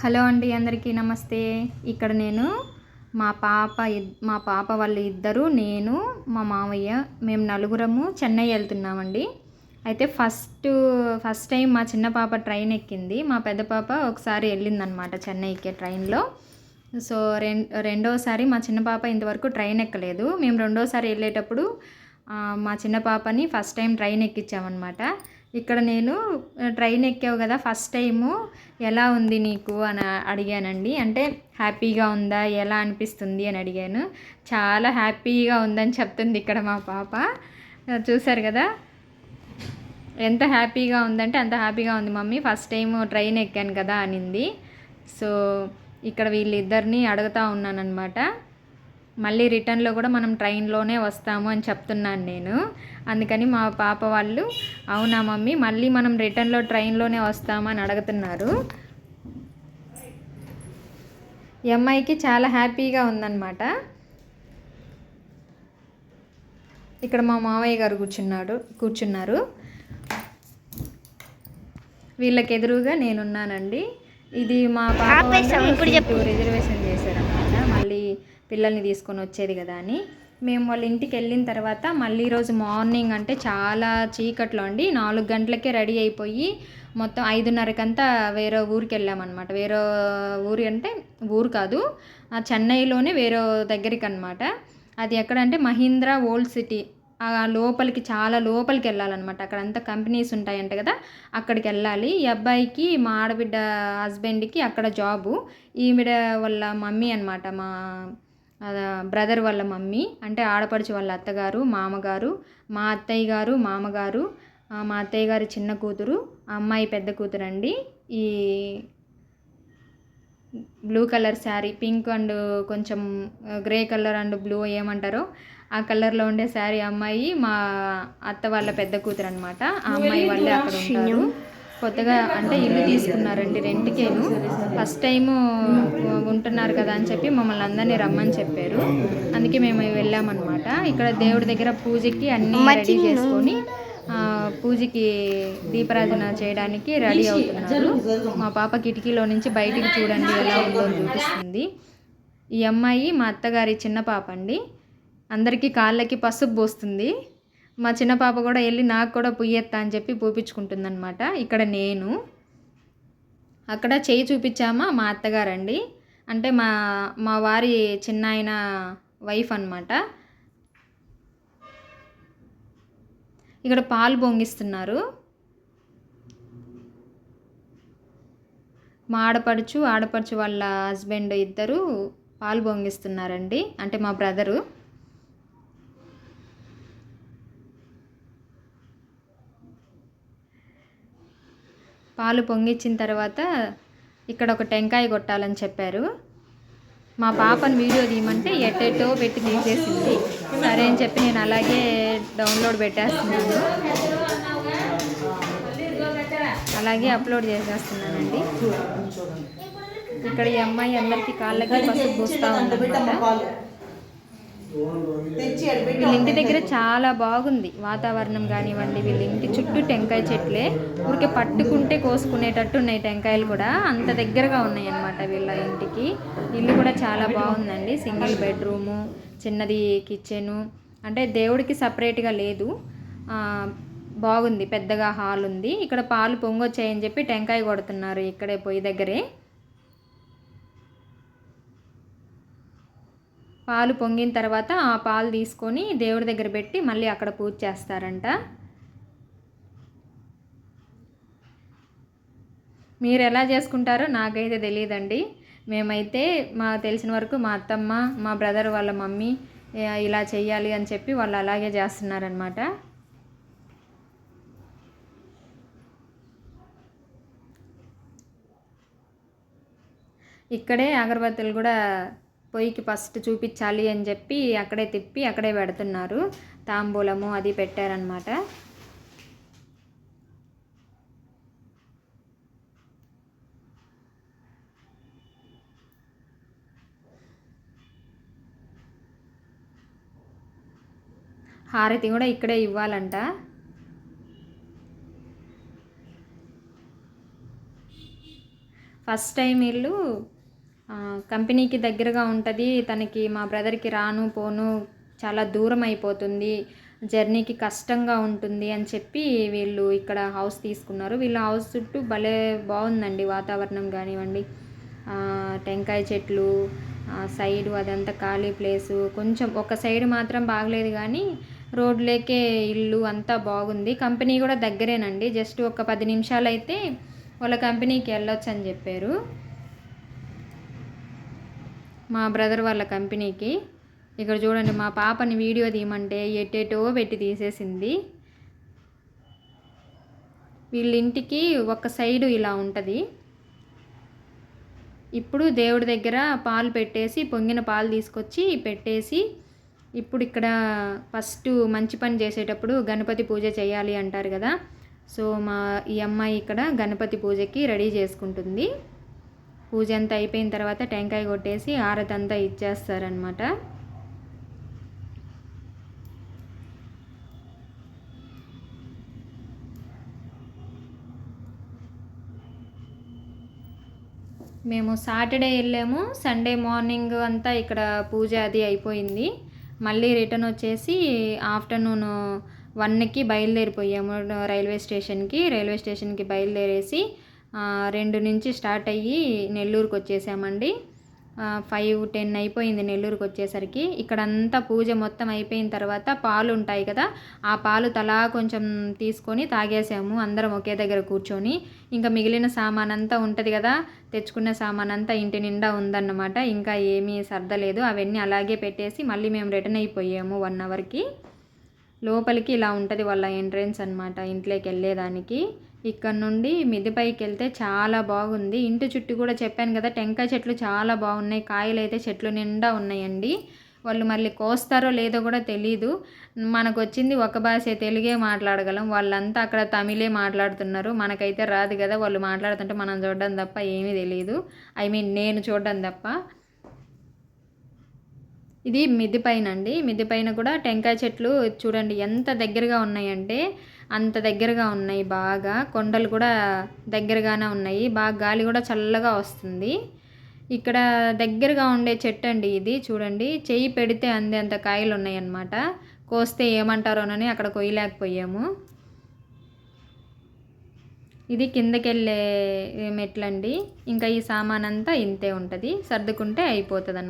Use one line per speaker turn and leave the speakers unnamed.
Hello అండి అందరికీ నమస్తే. ఇక్కడ నేను మా పాప మా పాప వాళ్ళు ఇద్దరు నేను మా మామయ్య మేము నలుగురము చెన్నై వెళ్తున్నామండి. అయితే ఫస్ట్ ఫస్ట్ టైం మా చిన్న పాప ట్రైన్ ఎక్కింది. మా పెద్ద పాప ఒకసారి వెళ్ళిందనమాట చెన్నైకి ట్రైన్లో. సో రెం రెండోసారి మా చిన్న పాప ఇంతవరకు ట్రైన్ ఎక్కలేదు. మేము రెండోసారి వెళ్ళేటప్పుడు మా చిన్న పాపని ఫస్ట్ టైం ట్రైన్ ఎక్కించామన్నమాట ఇక్కడ నేను ట్రైన్ ఎక్కావు కదా ఫస్ట్ టైము. ఎలా ఉంది నీకు అని అడిగానండి. అంటే హ్యాపీగా ఉందా ఎలా అనిపిస్తుంది అని అడిగాను. చాలా హ్యాపీగా ఉందని చెప్తుంది ఇక్కడ మా పాప. చూశారు కదా? ఎంత హ్యాపీగా ఉందంటే అంత హ్యాపీగా ఉంది మమ్మీ. ఫస్ట్ టైం ట్రైన్ ఎక్కాను కదా అనింది. సో ఇక్కడ వీళ్ళిద్దరిని అడుగుతూ ఉన్నానన్నమాట. మళ్ళీ రిటర్న్లో కూడా మనం ట్రైన్లోనే వస్తాము అని చెప్తున్నాను నేను. అందుకని మా పాప వాళ్ళు అవునా మమ్మీ మళ్ళీ మనం రిటర్న్లో ట్రైన్లోనే వస్తామని అడుగుతున్నారు. ఈ అమ్మాయికి చాలా హ్యాపీగా ఉందన్నమాట. ఇక్కడ మా మామయ్య గారు కూర్చున్నాడు కూర్చున్నారు. వీళ్ళకి ఎదురుగా నేనున్నానండి. ఇది మా పాప. రిజర్వేషన్ పిల్లల్ని తీసుకొని వచ్చేది కదా అని. మేము వాళ్ళ ఇంటికి వెళ్ళిన తర్వాత మళ్ళీ రోజు మార్నింగ్ అంటే చాలా చీకట్లో అండి. నాలుగు గంటలకే రెడీ అయిపోయి మొత్తం ఐదున్నరకంతా వేరే ఊరికి వెళ్ళామన్నమాట. వేరే ఊరు అంటే ఊరు కాదు ఆ చెన్నైలోనే వేరే దగ్గరికి అనమాట అది ఎక్కడంటే మహీంద్రా ఓల్డ్ సిటీ. ఆ లోపలికి చాలా లోపలికి వెళ్ళాలన్నమాట. అక్కడ అంతా కంపెనీస్ ఉంటాయంట కదా అక్కడికి వెళ్ళాలి. ఈ అబ్బాయికి మా ఆడబిడ్డ హస్బెండ్కి అక్కడ జాబు. ఈవిడ వాళ్ళ మమ్మీ అనమాట మా బ్రదర్ వాళ్ళ మమ్మీ అంటే ఆడపడుచు వాళ్ళ అత్తగారు మామగారు మా అత్తయ్య గారు మామగారు మా అత్తయ్య గారి చిన్న కూతురు అమ్మాయి పెద్ద కూతురు అండి ఈ blue colour sari pink and కొంచెం గ్రే కలర్ అండ్ బ్లూ ఏమంటారో ఆ కలర్లో ఉండే శారీ అమ్మాయి మా అత్త వాళ్ళ పెద్ద కూతురు అనమాట ఆ అమ్మాయి వాళ్ళే అక్కడ ఉంటారు. కొత్తగా అంటే ఇల్లు తీసుకున్నారండి రెంట్కేను. ఫస్ట్ టైం ఉంటున్నారు కదా అని చెప్పి మమ్మల్ని అందరినీ రమ్మని చెప్పారు. అందుకే మేము వెళ్ళామన్నమాట. ఇక్కడ దేవుడి దగ్గర పూజకి అన్నీ రెడీ చేసుకొని పూజకి దీపారాధన చేయడానికి రెడీ అవుతున్నారు. మా పాప కిటికీలో నుంచి బయటికి చూడండి ఎలా ఉందో చూపిస్తుంది. ఈ అమ్మాయి మా అత్తగారి చిన్న పాప అండి. అందరికీ కాళ్ళకి పసుపు పోస్తుంది. మా చిన్న పాప కూడా వెళ్ళి నాకు కూడా పుయ్యెత్తా అని చెప్పి పూపించుకుంటుందన్నమాట. ఇక్కడ నేను. అక్కడ చేయి చూపించామా? మా అత్తగారండి. అంటే మా మా వారి చిన్న ఆయన వైఫ్ అనమాట ఇక్కడ పాలు పొంగిస్తున్నారు మా ఆడపడుచు ఆడపడుచు వాళ్ళ హస్బెండ్ ఇద్దరు పాలు పొంగిస్తున్నారండి అంటే మా బ్రదరు. పాలు పొంగిచ్చిన తర్వాత ఇక్కడ ఒక టెంకాయ కొట్టాలని చెప్పారు. మా పాపను వీడియో తీయమంటే ఎట్టెట్టో పెట్టి తీసేసింది. సరే అని చెప్పి నేను అలాగే డౌన్లోడ్ పెట్టేస్తున్నాను. అలాగే అప్లోడ్ చేసేస్తున్నానండి. ఇక్కడ ఈ అమ్మాయి అందరికీ కాళ్ళకి పసుపు పూస్తా ఉందన్నమాట. వీళ్ళ ఇంటి దగ్గర చాలా బాగుంది వాతావరణం కానివ్వండి వీళ్ళ ఇంటి చుట్టూ టెంకాయ చెట్లే. ఊరికే పట్టుకుంటే కోసుకునేటట్టు ఉన్నాయి టెంకాయలు కూడా. అంత దగ్గరగా ఉన్నాయి అన్నమాట వీళ్ళ ఇంటికి. ఇల్లు కూడా చాలా బాగుందండి. సింగిల్ బెడ్రూము చిన్నది కిచెను. అంటే దేవుడికి సపరేట్గా లేదు. బాగుంది. పెద్దగా హాల్ ఉంది. ఇక్కడ పాలు పొంగొచ్చాయని చెప్పి టెంకాయ కొడుతున్నారు ఇక్కడే పొయ్యి దగ్గరే. పాలు పొంగిన తర్వాత ఆ పాలు తీసుకొని దేవుడి దగ్గర పెట్టి మళ్ళీ అక్కడ పూజ చేస్తారంట. మీరు ఎలా చేసుకుంటారో నాకైతే తెలియదండి. మేమైతే మా తెలిసిన వరకు మా అత్తమ్మ మా బ్రదర్ వాళ్ళ మమ్మీ ఇలా చేయాలి అని చెప్పి వాళ్ళు అలాగే చేస్తున్నారనమాట ఇక్కడే అగరబత్తులు కూడా పొయ్యికి ఫస్ట్ చూపించాలి అని చెప్పి అక్కడే తిప్పి అక్కడే పెడుతున్నారు. తాంబూలము అది పెట్టారనమాట హారతి కూడా ఇక్కడే ఇవ్వాలంట. ఫస్ట్ టైం వీళ్ళు కంపెనీకి దగ్గరగా ఉంటుంది. తనకి మా బ్రదర్కి రాను పోను చాలా దూరం అయిపోతుంది. జర్నీకి కష్టంగా ఉంటుంది అని చెప్పి వీళ్ళు ఇక్కడ హౌస్ తీసుకున్నారు. వీళ్ళ హౌస్ చుట్టూ భలే బాగుందండి వాతావరణం కానివ్వండి. టెంకాయ చెట్లు సైడ్ సైడు అదంతా ఖాళీ ప్లేసు. కొంచెం ఒక సైడ్ మాత్రం బాగలేదు కానీ రోడ్లేకే ఇల్లు అంతా బాగుంది. కంపెనీ కూడా దగ్గరేనండి. జస్ట్ ఒక పది నిమిషాలు అయితే వాళ్ళ కంపెనీకి వెళ్ళొచ్చు అని చెప్పారు. మా బ్రదర్ వాళ్ళ కంపెనీకి. ఇక్కడ చూడండి మా పాపని వీడియో తీయమంటే ఎట్టేటో పెట్టి తీసేసింది. వీళ్ళ ఇంటికి ఒక సైడు ఇలా ఉంటుంది. ఇప్పుడు దేవుడి దగ్గర పాలు పెట్టేసి పొంగిన పాలు తీసుకొచ్చి పెట్టేసి ఇప్పుడు ఇక్కడ ఫస్ట్ మంచి పని చేసేటప్పుడు గణపతి పూజ చేయాలి అంటారు కదా. సో మా ఈ అమ్మాయి ఇక్కడ గణపతి పూజకి రెడీ చేసుకుంటుంది. పూజ అంతా అయిపోయిన తర్వాత టెంకాయ కొట్టేసి ఆరతంతా ఇచ్చేస్తారనమాట మేము సాటర్డే వెళ్ళాము సండే మార్నింగ్ అంతా ఇక్కడ పూజ అది అయిపోయింది. మళ్ళీ రిటర్న్ వచ్చేసి ఆఫ్టర్నూన్ వన్కి బయలుదేరిపోయాము రైల్వే స్టేషన్కి. రైల్వే స్టేషన్కి బయలుదేరేసి రెండు నుంచి స్టార్ట్ అయ్యి నెల్లూరుకు వచ్చేసామండి. ఫైవ్ టెన్ అయిపోయింది నెల్లూరుకి వచ్చేసరికి. ఇక్కడంతా పూజ మొత్తం అయిపోయిన తర్వాత పాలు ఉంటాయి కదా ఆ పాలు తలా కొంచెం తీసుకొని తాగేసాము. అందరం ఒకే దగ్గర కూర్చొని. ఇంకా మిగిలిన సామాన్ అంతా ఉంటుంది కదా తెచ్చుకున్న సామాన్ అంతా ఇంటి నిండా ఉందన్నమాట. ఇంకా ఏమీ సర్దలేదు అవన్నీ అలాగే పెట్టేసి మళ్ళీ మేము రిటర్న్ అయిపోయాము వన్ అవర్కి లోపలికి ఇలా ఉంటుంది వాళ్ళ ఎంట్రన్స్ అనమాట ఇంట్లోకి వెళ్ళేదానికి. ఇక్కడ నుండి మిదిపైకి వెళ్తే చాలా బాగుంది. ఇంటి చుట్టూ కూడా చెప్పాను కదా టెంకాయ చెట్లు చాలా బాగున్నాయి. కాయలు అయితే చెట్లు నిండా ఉన్నాయండి. వాళ్ళు మళ్ళీ కోస్తారో లేదో కూడా తెలీదు. మనకు వచ్చింది ఒక భాష తెలుగే మాట్లాడగలం. వాళ్ళంతా అక్కడ తమిళే మాట్లాడుతున్నారు. మనకైతే రాదు కదా వాళ్ళు మాట్లాడుతుంటే మనం చూడడం తప్ప ఏమీ తెలియదు ఐ మీన్ నేను చూడడం తప్ప. ఇది మిద్ది పైన అండి మిద్ది పైన కూడా టెంకాయ చెట్లు చూడండి ఎంత దగ్గరగా ఉన్నాయంటే అంత దగ్గరగా ఉన్నాయి బాగా. కొండలు కూడా దగ్గరగానే ఉన్నాయి. బాగా గాలి కూడా చల్లగా వస్తుంది. ఇక్కడ దగ్గరగా ఉండే చెట్టు అండి ఇది చూడండి. చెయ్యి పెడితే అందేంత కాయలు ఉన్నాయన్నమాట. కోస్తే ఏమంటారోనని అక్కడ కొయ్యలేకపోయాము. ఇది కిందకెళ్ళే మెట్లండి. ఇంకా ఈ సామానంతా ఇంతే ఉంటుంది. సర్దుకుంటే అయిపోతుంది